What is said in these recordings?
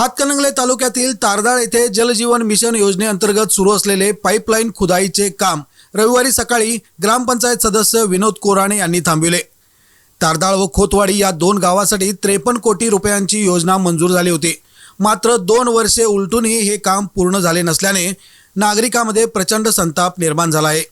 हातकणंगले तालुक्यातील तारदाळ येथे जलजीवन मिशन योजनेअंतर्गत सुरू असलेले पाईपलाईन खुदाईचे काम रविवारी सकाळी ग्रामपंचायत सदस्य विनोद कोराणे यांनी थांबविले. तारदाळ व खोतवाडी या दोन गावासाठी त्रेपन्न कोटी रुपयांची योजना मंजूर झाली होती. मात्र दोन वर्षे उलटूनही हे काम पूर्ण झाले नसल्याने नागरिकांमध्ये प्रचंड संताप निर्माण झाला आहे.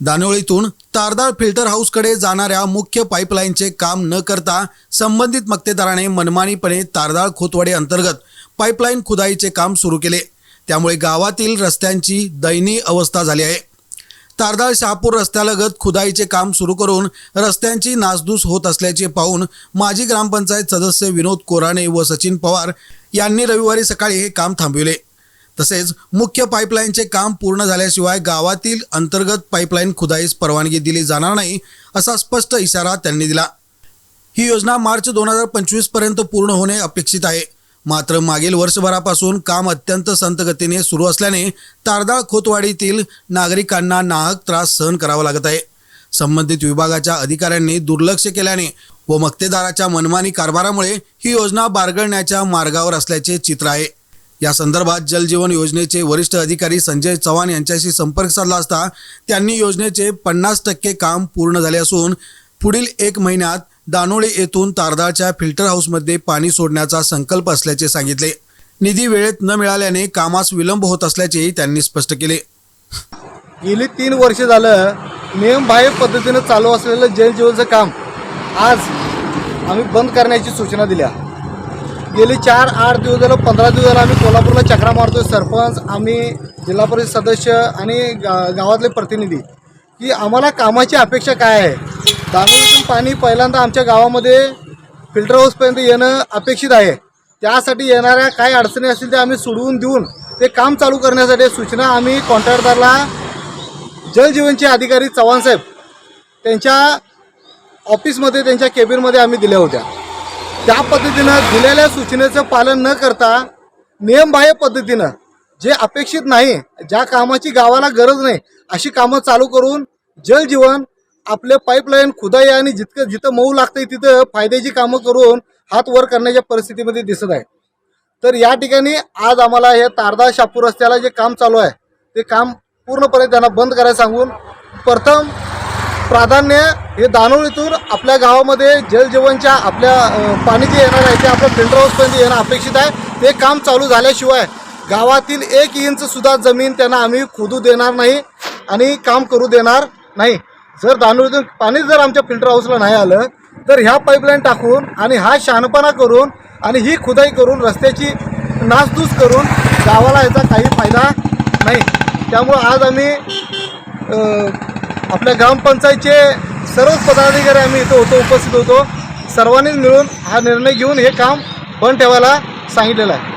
दानोळीतून तारदाळ फिल्टर हाऊसकडे जाणाऱ्या मुख्य पाईपलाईनचे काम न करता संबंधित मक्तेदाराने मनमानीपणे तारदाळ खोतवाडी अंतर्गत पाईपलाईन खुदाईचे काम सुरू केले. त्यामुळे गावातील रस्त्यांची दयनीय अवस्था झाली आहे. तारदाळ शहापूर रस्त्यालगत खुदाईचे काम सुरू करून रस्त्यांची नासधूस होत असल्याचे पाहून माजी ग्रामपंचायत सदस्य विनोद कोराणे व सचिन पवार यांनी रविवारी सकाळी हे काम थांबविले. तसेच मुख्य पाईपलाईनचे काम पूर्ण झाल्याशिवाय गावातील अंतर्गत पाईपलाईन खुदाईस परवानगी दिली जाणार नाही असा स्पष्ट इशारा त्यांनी दिला. ही योजना मार्च दोन हजार पंचवीसपर्यंत पूर्ण होणे अपेक्षित आहे. मात्र मागील वर्षभरापासून काम अत्यंत संतगतीने सुरू असल्याने तारदाळ खोतवाडीतील नागरिकांना नाहक त्रास सहन करावा लागत आहे. संबंधित विभागाच्या अधिकाऱ्यांनी दुर्लक्ष केल्याने व मक्तेदाराच्या मनमानी कारभारामुळे ही योजना बारगळण्याच्या मार्गावर असल्याचे चित्र आहे. या संदर्भात जलजीवन योजनेचे वरिष्ठ अधिकारी संजय चव्हाण यांच्याशी संपर्क साधला असता त्यांनी योजनेचे पन्नास टक्के काम पूर्ण झाले असून पुढील एक महिन्यात दानोळी येथून तारदाळच्या फिल्टर हाऊसमध्ये पाणी सोडण्याचा संकल्प असल्याचे सांगितले. निधी वेळेत न मिळाल्याने कामास विलंब होत असल्याचेही त्यांनी स्पष्ट केले. गेली तीन वर्ष झालं नियमबाह्य पद्धतीनं चालू असलेलं जलजीवनचं काम आज आम्ही बंद करण्याची सूचना दिल्या. गेली चार आठ दिवस झालं पंधरा दिवस झालं आम्ही कोल्हापूरला चक्रा मारतोय सरपंच आम्ही जिल्हा परिषद सदस्य आणि गा गावातले प्रतिनिधी. की आम्हाला कामाची अपेक्षा काय आहे? दानोळीतून पाणी पहिल्यांदा आमच्या गावामध्ये फिल्टर हाऊसपर्यंत येणं अपेक्षित आहे. त्यासाठी येणाऱ्या काय अडचणी असतील त्या आम्ही सोडवून देऊन ते काम चालू करण्यासाठी सूचना आम्ही कॉन्ट्रॅक्टदारला जलजीवनचे अधिकारी चव्हाणसाहेब त्यांच्या ऑफिसमध्ये त्यांच्या केबिनमध्ये आम्ही दिल्या होत्या. त्या पद्धतीनं दिलेल्या सूचनेचं पालन न करता नियमबाह्य पद्धतीनं जे अपेक्षित नाही ज्या कामाची गावाला गरज नाही अशी कामं चालू करून जलजीवन आपले पाईपलाईन खुदाई आणि जितकं जिथं मऊ लागतंय तिथं फायद्याची कामं करून हात वर करण्याच्या परिस्थितीमध्ये दिसत आहे. तर या ठिकाणी आज आम्हाला हे तारदा शापूर रस्त्याला जे काम चालू आहे ते काम पूर्णपणे त्यांना बंद करायला सांगून प्रथम प्राधान्य हे दानोळीतून आपल्या गावामध्ये जलजीवनच्या आपल्या पाणी जे येणार आहे ते आपल्या फिल्टर हाऊसपर्यंत येणं अपेक्षित आहे. ते काम चालू झाल्याशिवाय गावातील एक इंचसुद्धा जमीन त्यांना आम्ही खोदू देणार नाही आणि काम करू देणार नाही. जर दानोळीतून पाणी जर आमच्या फिल्टर हाऊसला नाही आलं तर ह्या पाईपलाईन टाकून आणि हा शहाणपणा करून आणि ही खुदाई करून रस्त्याची नासधूस करून गावाला याचा काही फायदा नाही. त्यामुळं आज आम्ही आपल्या ग्रामपंचायतचे सर्वच पदाधिकारी आम्ही इथं होतो उपस्थित होतो. सर्वांनी मिळून हा निर्णय घेऊन हे काम बंद ठेवायला सांगितलेलं आहे.